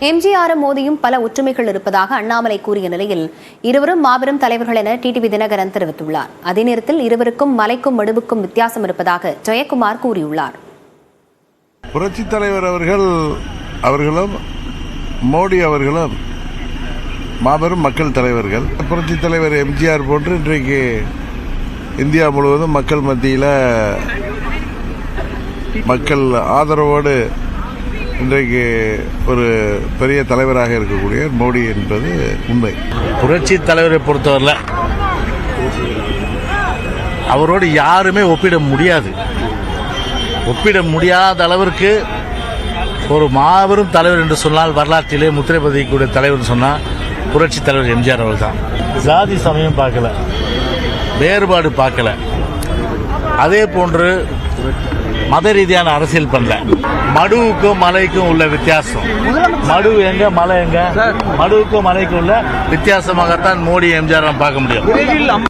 எம்ஜிஆரும் மோடியும் பல ஒற்றுமைகள் இருப்பதாக அண்ணாமலை கூறிய நிலையில் இருவரும் மாபெரும் தலைவர்கள் என டிடிவி தினகரன் தெரிவித்துள்ளார். அதே நேரத்தில் இருவருக்கும் மலைக்கும் மடுவுக்கும் வித்தியாசம் இருப்பதாக ஜெயக்குமார் கூறியுள்ளார். புரட்சித் தலைவர் அவர்கள் அவர்களும் மோடி அவர்களும் மாபெரும் மக்கள் தலைவர்கள். புரட்சி தலைவர் எம்ஜிஆர் போன்று இன்றைக்கு இந்தியா முழுவதும் மக்கள் மத்தியில் மக்கள் ஆதரவோடு இன்றைக்கு ஒரு பெரிய தலைவராக இருக்கக்கூடிய மோடி என்பது உண்மை. புரட்சி தலைவரை பொறுத்தவரையில் அவரோடு யாருமே ஒப்பிட முடியாது. ஒப்பிட முடியாத அளவிற்கு ஒரு மாபெரும் தலைவர் என்று சொன்னால் வரலாற்றிலே முத்திரை பதிக்கக்கூடிய தலைவர் சொன்னால் புரட்சி தலைவர் எம்ஜிஆர் அவர்கள் தான் ஜாதி சமயம் பார்க்கல. வேறுபாடு பார்க்கல. அதே போன்று மத ரீதியான அரசியல் பண்ணல. மடுவுக்கும் மலைக்கும் உள்ள வித்தியாசம். மடு எங்க மலை எங்க? மடுவுக்கும் மலைக்கும் உள்ள வித்தியாசமாகத்தான் மோடி எம்ஜிஆர் பார்க்க முடியும்.